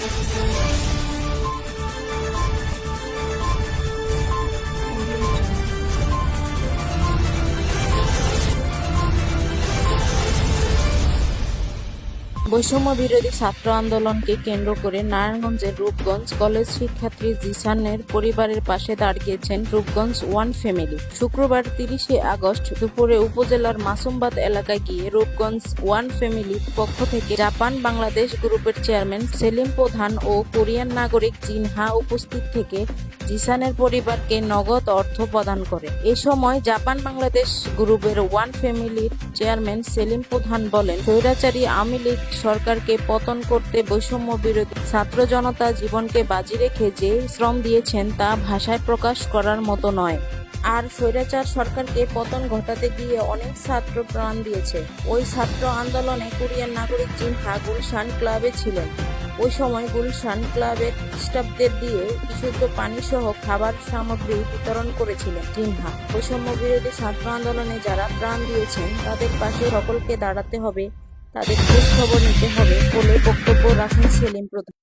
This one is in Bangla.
Thank you. বৈষম্য বিরোধী ছাত্র আন্দোলনকে কেন্দ্র করে নারায়ণগঞ্জের রূপগঞ্জ কলেজ শিক্ষার্থী জিসানের পরিবারের পাশে দাঁড়িয়েছেন রূপগঞ্জ ওয়ান ফ্যামিলি। শুক্রবার তিরিশে আগস্ট দুপুরে উপজেলার মাসুমবাদ এলাকায় গিয়ে রূপগঞ্জ ওয়ান ফ্যামিলির পক্ষ থেকে জাপান বাংলাদেশ গ্রুপের চেয়ারম্যান সেলিম প্রধান ও কোরিয়ান নাগরিক জিনহা উপস্থিত থেকে জিসানের পরিবারকে নগদ অর্থ প্রদান করে। এ সময় জাপান বাংলাদেশ গ্রুপের ওয়ান ফ্যামিলির চেয়ারম্যান সেলিম প্রধান বলেন, স্বৈরাচারী আওয়ামী লীগ সরকারকে পতন করতে বৈষম্য বিরোধী ছাত্র জনতা জীবনকে বাজি রেখে যে শ্রম দিয়েছেন তা ভাষায় প্রকাশ করার মতো নয়। আর স্বৈরাচার সরকারকে পতন ঘটাতে গিয়ে অনেক ছাত্র প্রাণ দিয়েছে। ওই ছাত্র আন্দোলনে কোরিয়ান নাগরিক জিনহা গুলশান ক্লাবে ছিলেন। ওই সময় গুলশান ক্লাবের স্টাফদের দিয়ে বিশুদ্ধ পানি সহ খাবার সামগ্রী বিতরণ করেছিলেন জিনহা। বৈষম্য বিরোধী ছাত্র আন্দোলনে যারা প্রাণ দিয়েছেন, তাদের পাশে সকলকে দাঁড়াতে হবে। তাদের খোঁজ খবর নিতে হবে বলে বক্তব্য রাখেন সেলিম প্রধান।